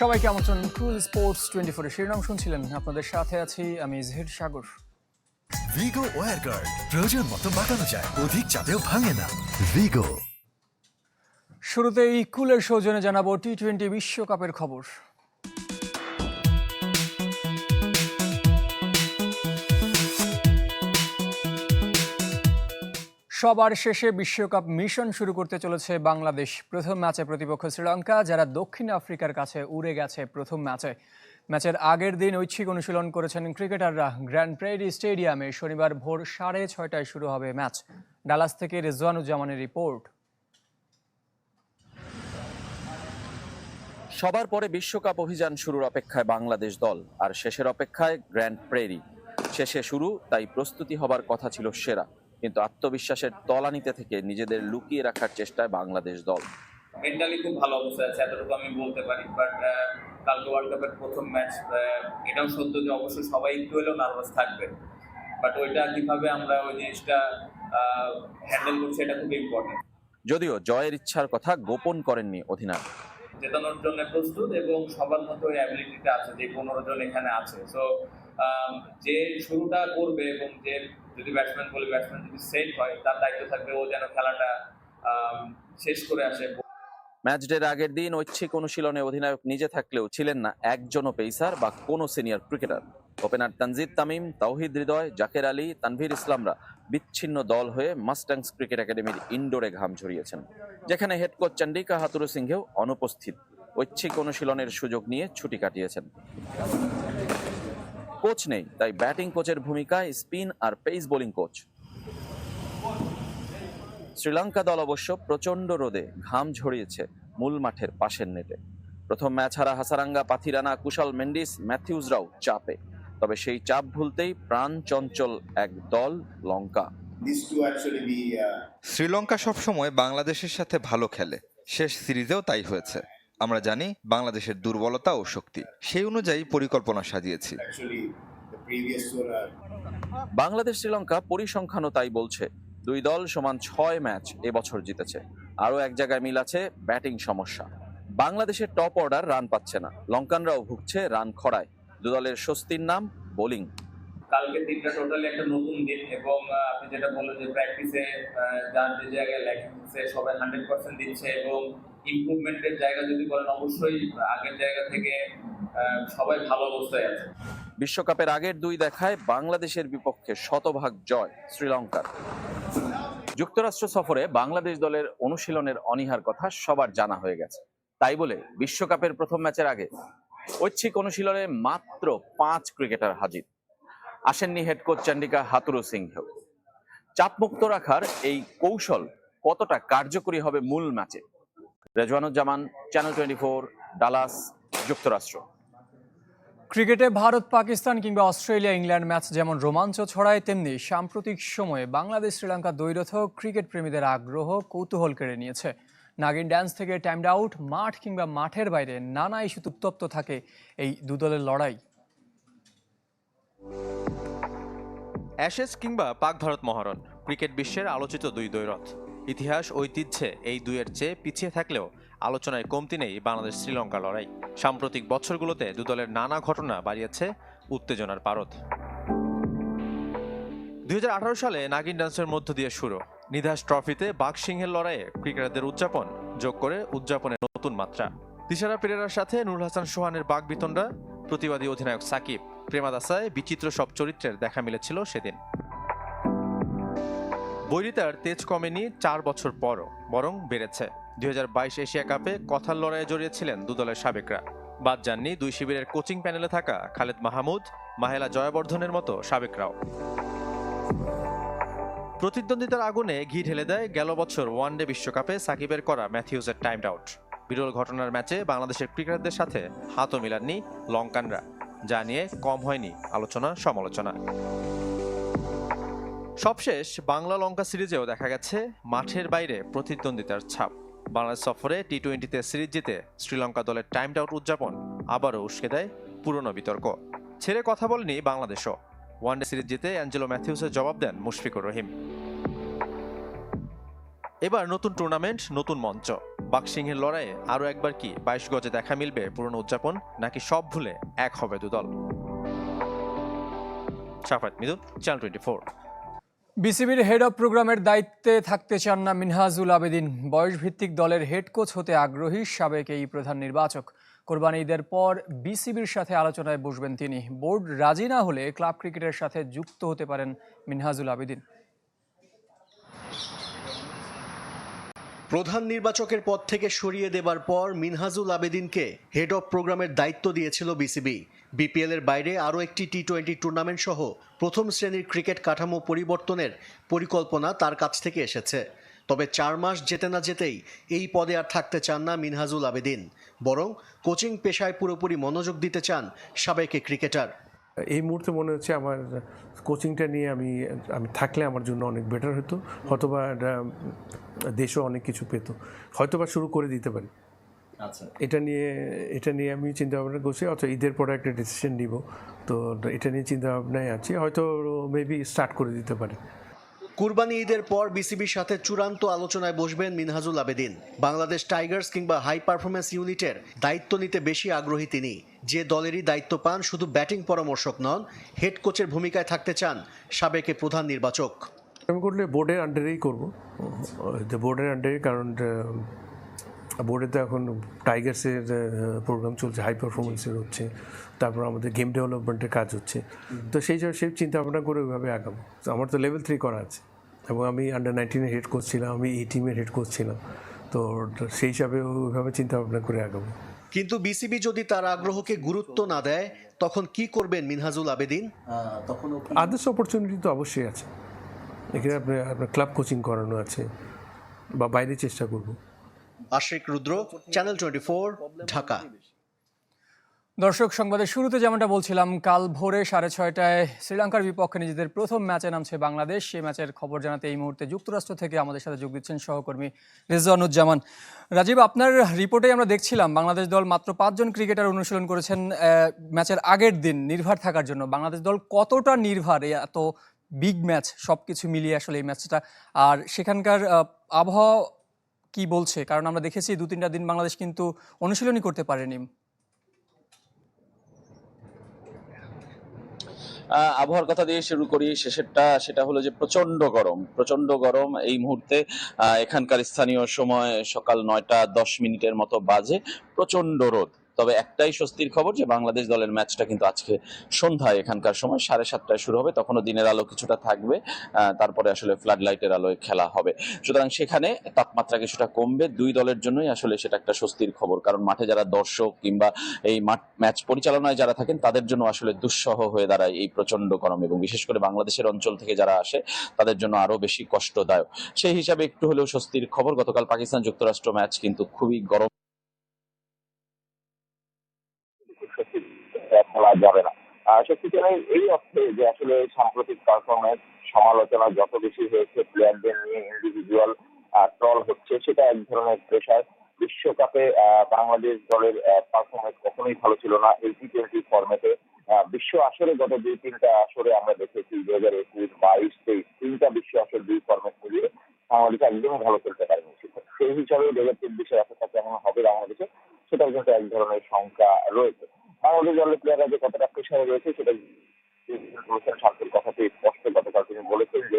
সবাইকে আমন্ত্রণ। কুল sports twenty ফোরের শিরোনাম শুনছিলেন। আপনাদের সাথে আছি আমি জহির সাগর ভিগো ওয়ার গার্ড প্রয়োজন মতো বাঁকানো যায় অধিক চাপেও ভাঙে না। ভিগো শুরুতেই কুলের সৌজনে জানাব টি টোয়েন্টি বিশ্বকাপের খবর। সবার শেষে বিশ্বকাপ মিশন শুরু করতে চলেছে বাংলাদেশ। প্রথম ম্যাচে প্রতিপক্ষ শ্রীলঙ্কা, যারা দক্ষিণ আফ্রিকার কাছে উড়ে গেছে প্রথম ম্যাচে। ম্যাচের আগের দিন ঐচ্ছিক অনুশীলন করেছেন ক্রিকেটাররা। গ্র্যান্ড প্রেরি স্টেডিয়ামে শনিবার ভোর সাড়ে ছয়টায় শুরু হবে ম্যাচ। ডালাস থেকে রেজওয়ানুজ্জামানের রিপোর্ট। সবার পরে বিশ্বকাপ অভিযান শুরুর অপেক্ষায় বাংলাদেশ দল, আর শেষের অপেক্ষায় গ্র্যান্ড প্রেরি। শেষে শুরু, তাই প্রস্তুতি হবার কথা ছিল সেরা। কিন্তু আত্মবিশ্বাসের তলানিতে থেকে নিজেদের লুকিয়ে রাখার চেষ্টায় বাংলাদেশ দল। মেন্টালি খুব ভালো অবস্থা আছে এতটুকু আমি বলতে পারি বাট কালকে ওয়ার্ল্ড কাপের প্রথম ম্যাচ এটাও সত্য যে অবশ্যই সবাই একটু হলেও নার্ভাস থাকবে। বাট ওইটা কীভাবে আমরা ওই জিনিসটা হ্যান্ডেল করছি এটা খুব ইম্পর্টেন্ট যদিও জয়ের ইচ্ছার কথা গোপন করেননি অধিনায়ক। জেতানোর জন্য প্রস্তুত এবং সবার মতো ওই অ্যাবিলিটিটা আছে যে পনেরো জন এখানে আছে। সো যে শুরুটা করবে এবং যে যদি ব্যাটসম্যান বলে ব্যাটসম্যান যদি সেট হয়, তার দায়িত্ব থাকবে ও যেন খেলাটা শেষ করে আসে। ম্যাচ ডের আগের দিন ঐচ্ছিক অনুশীলনে অধিনায়ক নিজে থাকলেও ছিলেন না একজনও পেসার বা কোনো senior cricketer opener Tanzid Tamim, Towhid Hridoy, Jaker Ali, Tanvir ইসলামরা বিচ্ছিন্ন দল হয়ে মাস্টাংস ক্রিকেট একাডেমির ইনডোরে ঘাম ঝরিয়েছেন, যেখানে হেড কোচ চন্ডিকা হাতুরু সিংহেও অনুপস্থিত। ঐচ্ছিক অনুশীলনের সুযোগ নিয়ে ছুটি কাটিয়েছেন। কোচ নেই তাই ব্যাটিং কোচের ভূমিকায় স্পিন আর পেস বোলিং কোচ। শ্রীলঙ্কা দল অবশ্য প্রচণ্ড রোদে ঘাম ঝরিয়েছে মূল মাঠের পাশের নেটে। প্রথম ম্যাচ হারা হাসারাঙ্গা পাথিরানা কুশল মেন্ডিস ম্যাথিউজরাও চাপে। তবে সেই চাপ ভুলতেই প্রাণ চঞ্চল এক দল লঙ্কা। Uh, শ্রীলঙ্কা সবসময় বাংলাদেশের সাথে ভালো খেলে। শেষ সিরিজেও তাই হয়েছে। আমরা জানি বাংলাদেশের দুর্বলতা ও শক্তি। সেই অনুযায়ী পরিকল্পনা সাজিয়েছি। Are বাংলাদেশ শ্রীলঙ্কা পরিসংখ্যানও তাই বলছে। দুই দল সমান ছয় ম্যাচ এবছর জিতেছে। আরও এক জায়গায় মিল আছে ব্যাটিং সমস্যা। বাংলাদেশের টপ অর্ডার রান পাচ্ছে না। লঙ্কানরাও ভুগছে রান খরায়। দু দলের স্বস্তির নাম বোলিং। কালকে দিনটা টোটালি একটা নতুন দিন এবং আপনি যেটা বললেন যে প্র্যাকটিসে যার যে জায়গায় লেখছে সবাই হান্ড্রেড পার্সেন্ট দিচ্ছে এবং ইমপ্রুভমেন্টের জায়গা যদি বলেন, অবশ্যই আগের জায়গা থেকে সবাই ভালো অবস্থায় আছে। বিশ্বকাপের আগের দুই দেখায় বাংলাদেশের বিপক্ষে শতভাগ জয় শ্রীলঙ্কার। যুক্তরাষ্ট্র সফরে বাংলাদেশ দলের অনুশীলনের অনীহার কথা সবার জানা হয়ে গেছে। তাই বলে বিশ্বকাপের প্রথম ম্যাচের আগে ঐচ্ছিক অনুশীলনে মাত্র পাঁচ ক্রিকেটার হাজির। আসেননি head coach Chandika Hathurusinghe চাপমুক্ত রাখার এই কৌশল কতটা কার্যকরী হবে মূল ম্যাচে? Rezwanuzzaman channel twenty four Dallas যুক্তরাষ্ট্র। ক্রিকেটে ভারত পাকিস্তান কিংবা অস্ট্রেলিয়া ইংল্যান্ড ম্যাচ যেমন রোমাঞ্চ ছড়ায় তেমনি সাম্প্রতিক সময়ে বাংলাদেশ শ্রীলঙ্কা দ্বৈরথ ক্রিকেট প্রেমীদের আগ্রহ কৌতূহল কেড়ে নিয়েছে। নাগিন ড্যান্স থেকে টাইমড আউট মাঠ কিংবা মাঠের বাইরে নানা ইস্যুতে উত্তপ্ত থাকে এই দুদলের লড়াই। অ্যাশেজ কিংবা পাক ভারত মহারণ ক্রিকেট বিশ্বের আলোচিত দুই দ্বৈরথ। ইতিহাস, ঐতিহ্যে এই দুইয়ের চেয়ে পিছিয়ে থাকলেও আলোচনায় কমতি নেই বাংলাদেশ শ্রীলঙ্কা লড়াই। সাম্প্রতিক বছরগুলোতে দুদলের নানা ঘটনা বাড়িয়েছে উত্তেজনার পারদ। দুই হাজার আঠারো সালে নাগিন ডান্সের মধ্য দিয়ে শুরু। নিধাস ট্রফিতে বাঘ সিংহের লড়াইয়ে ক্রিকেটারদের উদযাপন যোগ করে উদযাপনের নতুন মাত্রা। তিশারা পেরেরার সাথে নুরুল হাসান সোহানের বাঘ বিতণ্ডা প্রতিবাদী অধিনায়ক সাকিব প্রেমাদাসায় বিচিত্র সব চরিত্রের দেখা মিলেছিল সেদিন। বৈরিতার তেজ কমেনি চার বছর পরও, বরং বেড়েছে। দুই হাজার বাইশ এশিয়া কাপে কথার লড়াইয়ে জড়িয়েছিলেন দুদলের সাবেকরা। বাদ যাননি দুই শিবিরের কোচিং প্যানেলে থাকা খালেদ মাহমুদ, মাহেলা জয়াবর্ধনের মতো সাবেকরাও। প্রতিদ্বন্দ্বিতার আগুনে ঘি ঢেলে দেয় গেল বছর ওয়ানডে বিশ্বকাপে সাকিবের করা ম্যাথিউজের টাইমড আউট বিরল ঘটনার ম্যাচে বাংলাদেশের ক্রিকেটারদের সাথে হাতও মিলাননি লঙ্কানরা, যা নিয়ে কম হয়নি আলোচনা সমালোচনা সবশেষ বাংলা লঙ্কা সিরিজেও দেখা গেছে মাঠের বাইরে প্রতিদ্বন্দ্বিতার ছাপ। বাংলাদেশ সফরে টি টোয়েন্টিতে সিরিজ জিতে শ্রীলঙ্কা দলের টাইমড আউট উদযাপন আবারও উস্কে দেয় পুরনো বিতর্ক। ছেড়ে কথা বলেনি বাংলাদেশও। ওয়ানডে সিরিজ জিতে অ্যাঞ্জেলো ম্যাথিউসের জবাব দেন মুশফিকুর রহিম। এবার নতুন টুর্নামেন্ট, নতুন মঞ্চ। বাক্সিংহের লড়াইয়ে আরও একবার কি বাইশ গজে দেখা মিলবে পুরনো উদযাপন, নাকি সব ভুলে এক হবে দুদল? Safat Midul channel twenty four বিসিবির হেড অব প্রোগ্রামের দায়িত্বে থাকতে চান না মিনহাজুল আবেদিন। বয়সভিত্তিক দলের হেড কোচ হতে আগ্রহী সাবেক এই প্রধান নির্বাচক। কোরবানি ঈদের পর বিসিবির সাথে আলোচনায় বসবেন তিনি। বোর্ড রাজি না হলে ক্লাব ক্রিকেটের সাথে যুক্ত হতে পারেন মিনহাজুল আবেদিন। প্রধান নির্বাচকের পদ থেকে সরিয়ে দেবার পর মিনহাজুল আবেদিনকে হেড অফ প্রোগ্রামের দায়িত্ব দিয়েছিল বিসিবি। বিপিএল এর বাইরে আরও একটি টি টোয়েন্টি টুর্নামেন্ট সহ প্রথম শ্রেণির ক্রিকেট কাঠামো পরিবর্তনের পরিকল্পনা তার কাছ থেকে এসেছে। তবে চার মাস যেতে না যেতেই এই পদে আর থাকতে চান না মিনহাজুল আবেদিন, বরং কোচিং পেশায় পুরোপুরি মনোযোগ দিতে চান সাবেক ক্রিকেটার। এই মুহূর্তে মনে হচ্ছে আমার কোচিংটা নিয়ে আমি আমি থাকলে আমার জন্য অনেক বেটার হতো, হয়তোবা দেশও অনেক কিছু পেত, হয়তোবা শুরু করে দিতে পারি। এটা নিয়ে এটা নিয়ে আমি চিন্তা ভাবনা করছি অথবা ঈদের পরে একটা ডিসিশন নিব। তো এটা নিয়ে চিন্তা ভাবনায় আছি হয়তো মেবি স্টার্ট করে দিতে পারি। কুরবানি ঈদের পর বিসিবির সাথে চূড়ান্ত আলোচনায় বসবেন মিনহাজুল আবেদিন। বাংলাদেশ টাইগার্স কিংবা হাই পারফরমেন্স ইউনিটের দায়িত্ব নিতে বেশি আগ্রহী তিনি। যে দলেরই দায়িত্ব পান শুধু ব্যাটিং পরামর্শক নন হেড কোচের ভূমিকায় থাকতে চান সাবেকে প্রধান নির্বাচক। আমি করলে বোর্ডের আন্ডারেই করব। বোর্ডের আন্ডারে কারণ বোর্ডে তো এখন টাইগার্সের প্রোগ্রাম চলছে হাই পারফরমেন্সের হচ্ছে। তারপর আমাদের গেম ডেভেলপমেন্টের কাজ হচ্ছে। তো সেই জন্য সেই চিন্তা ভাবনা করে ওইভাবে আগাবো। তো আমার তো লেভেল থ্রি করা আছে। এবং আমি আন্ডার নাইনটিনের হেড কোচ ছিলাম আমি এই টিমের হেড কোচ ছিলাম। তো সেই হিসাবে ওইভাবে চিন্তা ভাবনা করে আগাবো। কিন্তু বিসিবি যদি তার আগ্রহকে গুরুত্ব না দেয় তখন কি করবেন মিনহাজুল আবেদিন? তখন আদার্স অপরচুনিটি তো অবশ্যই আছে। এখানে আপনার আপনার ক্লাব কোচিং করানো আছে। বা বাইরে চেষ্টা করব। Ashik Rudra channel twenty Dhaka. দর্শক, সংবাদের শুরুতে যেমনটা বলছিলাম, কাল ভোরে সাড়ে ছয়টায় শ্রীলঙ্কার বিপক্ষে নিজেদের প্রথম ম্যাচে নামছে বাংলাদেশ। সেই ম্যাচের খবর জানাতে এই মুহূর্তে যুক্তরাষ্ট্র থেকে আমাদের সাথে যোগ দিচ্ছেন সহকর্মী রেজওয়ানুজ্জামান। রাজীব, আপনার রিপোর্টে আমরা দেখছিলাম, বাংলাদেশ দল মাত্র পাঁচজন ক্রিকেটার অনুশীলন করেছেন ম্যাচের আগের দিন নির্ভার থাকার জন্য। বাংলাদেশ দল কতটা নির্ভার এত বিগ ম্যাচ সব কিছু মিলিয়ে আসলে এই ম্যাচটা। আর সেখানকার আবহাওয়া কি বলছে? কারণ আমরা দেখেছি দু, তিনটা দিন বাংলাদেশ কিন্তু অনুশীলনই করতে পারেনি। আবহাওয়ার কথা দিয়ে শুরু করি। শেষেরটা সেটা হলো যে প্রচণ্ড গরম। প্রচণ্ড গরম এই মুহূর্তে এখানকার স্থানীয় সময় সকাল নয়টা দশ মিনিটের মতো বাজে। প্রচণ্ড রোদ। তবে একটাই স্বস্তির খবর যে বাংলাদেশ দলের ম্যাচটা কিন্তু আজকে সন্ধ্যায়, এখানকার সময় সাড়ে সাতটায় শুরু হবে। তখনও দিনের আলো কিছুটা থাকবে তারপরে আসলে ফ্লাড লাইটের আলোয় খেলা হবে। সুতরাং সেখানে তাপমাত্রা কিছুটা কমবে। দুই দলের জন্যই আসলে সেটা একটা স্বস্তির খবর। কারণ মাঠে যারা দর্শক কিংবা এই ম্যাচ পরিচালনায় যারা থাকেন, তাদের জন্য আসলে দুঃসহ হয়ে দাঁড়ায় এই প্রচণ্ড গরম এবং বিশেষ করে বাংলাদেশের অঞ্চল থেকে যারা আসে, তাদের জন্য আরও বেশি কষ্টদায়ক। সেই হিসাবে একটু হলেও স্বস্তির খবর, গতকাল পাকিস্তান যুক্তরাষ্ট্র ম্যাচ কিন্তু খুবই গরম খেলা যাবে না। সত্যিকারের এই অর্থে যে আসলে সাম্প্রতিক পারফরমেন্স সমালোচনা যত বেশি হয়েছে প্লেয়ারদের নিয়ে ইন্ডিভিজুয়াল ট্রল হচ্ছে, সেটা এক ধরনের প্রেশার বিশ্বকাপে বাংলাদেশ দলের পারফরমেন্স কখনোই ভালো ছিল না এই টি টোয়েন্টি ফর্মেটে বিশ্ব আসরে গত দুই, তিনটা আসরে আমরা দেখেছি দুই হাজার একুশ বাইশ, তেইশ, তিনটা বিশ্ব আসর দুই ফর্মেট মিলিয়ে বাংলাদেশ একদমই ভালো খেলতে পারেনি। সেই হিসাবে দু হাজার চব্বিশে এতটা কেমন হবে বাংলাদেশে, সেটাও কিন্তু এক ধরনের শঙ্কা রয়েছে। বাংলাদেশ দলের প্লেয়াররা যে কতটা প্রেশারে রয়েছে, সেটা কথাতে স্পষ্ট গতকাল তিনি বলেছেন যে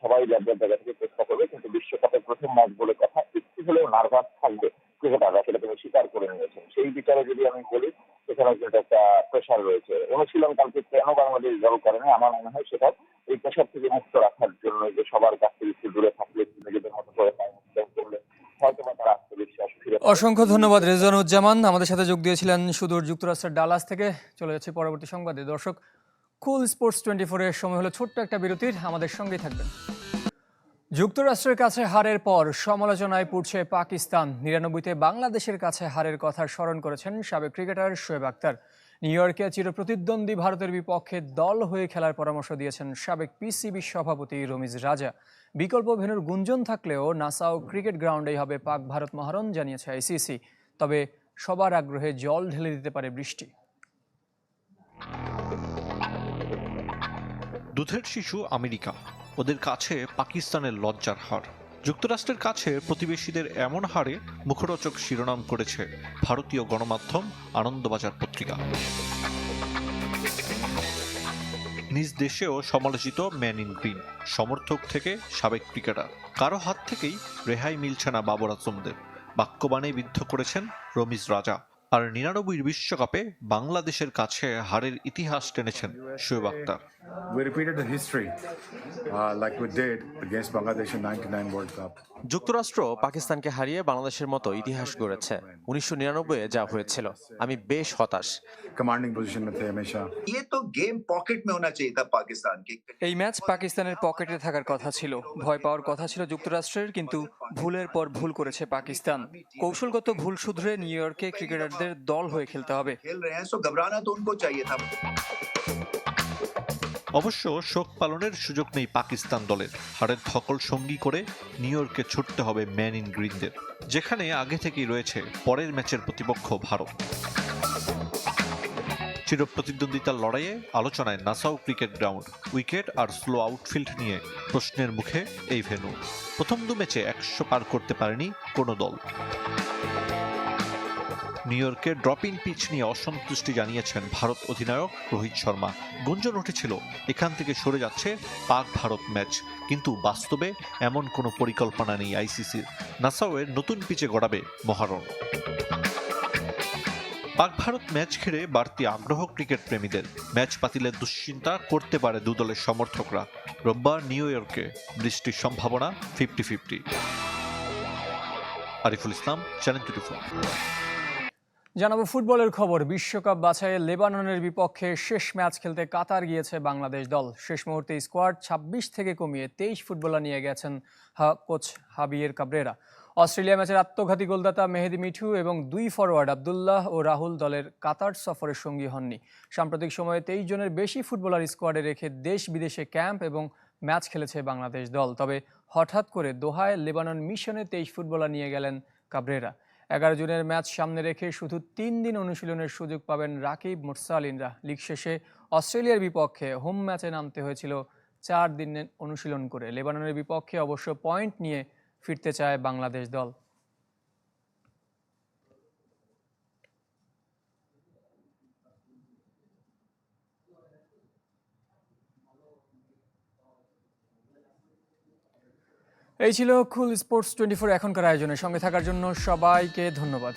সবাই জায়গা থেকে চেষ্টা করবে, কিন্তু বিশ্বকাপের প্রথম ম্যাচ বলে কথা একটু হলেও নার্ভাস থাকবে ক্রিকেটাররা, সেটা তিনি স্বীকার করে নিয়েছেন। সেই বিচারে যদি আমি বলি সেখানে একটা প্রেশার রয়েছে। অনুশীলন কালকে কেন বাংলাদেশ দল করেনি আমার মনে হয় সেটা এই প্রেশার থেকে মুক্ত রাখার জন্য যে সবার কাছ থেকে একটু দূরে থাকলে নিজেদের মতো করে টাইম স্পেন্ড করলে হয়তো বা তার আত্মবিশ্বাস ফিরে পাবে। অসংখ্য ধন্যবাদ, রেজানুজ্জামান। আমাদের সাথে যোগ দিয়েছিলেন সুদূর যুক্তরাষ্ট্রের ডালাস থেকে। চলে যাচ্ছে পরবর্তী সংবাদে। দর্শক, কুল স্পোর্টস টোয়েন্টি ফোরের সময় হলো ছোট্ট একটা বিরতির। আমাদের সঙ্গেই থাকবেন। যুক্তরাষ্ট্রের কাছে হারের পর সমালোচনায় পড়ছে পাকিস্তান। নিরানব্বইতে বাংলাদেশের কাছে হারের কথা স্মরণ করেছেন সাবেক ক্রিকেটার শোয়েব আক্তার নিউ ইয়র্কে চিরপ্রতিদ্বন্দ্বী ভারতের বিপক্ষে দল হয়ে খেলার পরামর্শ দিয়েছেন সাবেক পিসিবি সভাপতি রমিজ রাজা। বিকল্প ভেন্যুর গুঞ্জন থাকলেও নাসাও ক্রিকেট গ্রাউন্ডেই হবে পাক ভারত মহারণ, জানিয়েছে আইসিসি। তবে সবার আগ্রহে জল ঢেলে দিতে পারে বৃষ্টি। দুধের শিশু আমেরিকা, ওদের কাছে পাকিস্তানের লজ্জার হার। যুক্তরাষ্ট্রের কাছে প্রতিবেশীদের এমন হারে মুখরোচক শিরোনাম করেছে ভারতীয় গণমাধ্যম আনন্দবাজার পত্রিকা। নিজ দেশেও সমালোচিত ম্যান ইন গ্রিন, সমর্থক থেকে সাবেক ক্রিকেটার। কারও হাত থেকেই রেহাই মিলছে না বাবর আজমদের। বাক্যবাণে বিদ্ধ করেছেন রমিজ রাজা। আর নিরানব্বই বিশ্বকাপে বাংলাদেশের কাছে হারের ইতিহাস টেনেছেন Shoaib Akter We repeated the history uh, like we did against Bangladesh in 99 World Cup. যুক্তরাষ্ট্র পাকিস্তানকে হারিয়ে বাংলাদেশের মতো ইতিহাস গড়েছে উনিশশো নিরানব্বই যা হয়েছিল আমি বেশ হতাশ Commanding position में थे हमेशा ये तो गेम पॉकेट में होना चाहिए था पाकिस्तान के এই ম্যাচ পাকিস্তানের পকেটে থাকার কথা ছিল ভয় পাওয়ার কথা ছিল যুক্তরাষ্ট্রের কিন্তু ভুলের পর ভুল করেছে পাকিস্তান কৌশলগত ভুল শুধরে নিউ ইয়র্কে তাদের দল হয়ে খেলতে হবে। অবশ্য শোক পালনের সুযোগ নেই পাকিস্তান দলের। হারের থকল সঙ্গী করে নিউ ইয়র্কে ছুটতে হবে ম্যান ইন গ্রিনদের যেখানে আগে থেকেই রয়েছে পরের ম্যাচের প্রতিপক্ষ ভারত। চির প্রতিদ্বন্দ্বিতার লড়াইয়ে আলোচনায় নাসাউ ক্রিকেট গ্রাউন্ড উইকেট আর স্লো আউটফিল্ড নিয়ে প্রশ্নের মুখে এই ভেন্যু। প্রথম দু ম্যাচে একশো পার করতে পারেনি কোনো দল। নিউ ইয়র্কে ড্রপিং পিচ নিয়ে অসন্তুষ্টি জানিয়েছেন ভারত অধিনায়ক রোহিত শর্মা। গুঞ্জন উঠেছিল, এখান থেকে সরে যাচ্ছে পাক ভারত ম্যাচ। কিন্তু বাস্তবে এমন কোনো পরিকল্পনা নেই আইসিসির। নাসাউয়ের নতুন পিচে গড়াবে মহারণ। পাক ভারত ম্যাচ ঘিরে বাড়তি আগ্রহ ক্রিকেট প্রেমীদের। ম্যাচ বাতিলের দুশ্চিন্তা করতে পারে দু দলের সমর্থকরা। রোববার নিউ ইয়র্কে বৃষ্টির সম্ভাবনা fifty fifty Ariful Islam channel twenty জানাব ফুটবলের খবর। বিশ্বকাপ বাছাইয়ে লেবাননের বিপক্ষে শেষ ম্যাচ খেলতে কাতার গিয়েছে বাংলাদেশ দল। শেষ মুহূর্তে স্কোয়াড ২৬ থেকে কমিয়ে তেইশ ফুটবলার নিয়ে গেছেন কোচ হাবিয়ের কাবরেরা। অস্ট্রেলিয়া ম্যাচের আত্মঘাতী গোলদাতা মেহেদি মিঠু এবং দুই ফরওয়ার্ড আবদুল্লাহ ও রাহুল দলের কাতার সফরের সঙ্গী হননি। সাম্প্রতিক সময়ে তেইশ জনের বেশি ফুটবলার স্কোয়াডে রেখে দেশ বিদেশে ক্যাম্প এবং ম্যাচ খেলেছে বাংলাদেশ দল। তবে হঠাৎ করে দোহায় লেবানন মিশনে তেইশ ফুটবলার নিয়ে গেলেন কাবরেরা। এগারো জনের ম্যাচ সামনে রেখে শুধু তিন দিন অনুশীলনের সুযোগ পাবেন রাকিব মুরসালিনরা। লিগ শেষে অস্ট্রেলিয়ার বিপক্ষে হোম ম্যাচে নামতে হয়েছিল চার দিনের অনুশীলন করে। লেবাননের বিপক্ষে অবশ্য পয়েন্ট নিয়ে ফিরতে চায় বাংলাদেশ দল। এই ছিল কুল স্পোর্টস টোয়েন্টি ফোর এখনকার আয়োজনে সঙ্গে থাকার জন্য সবাইকে ধন্যবাদ।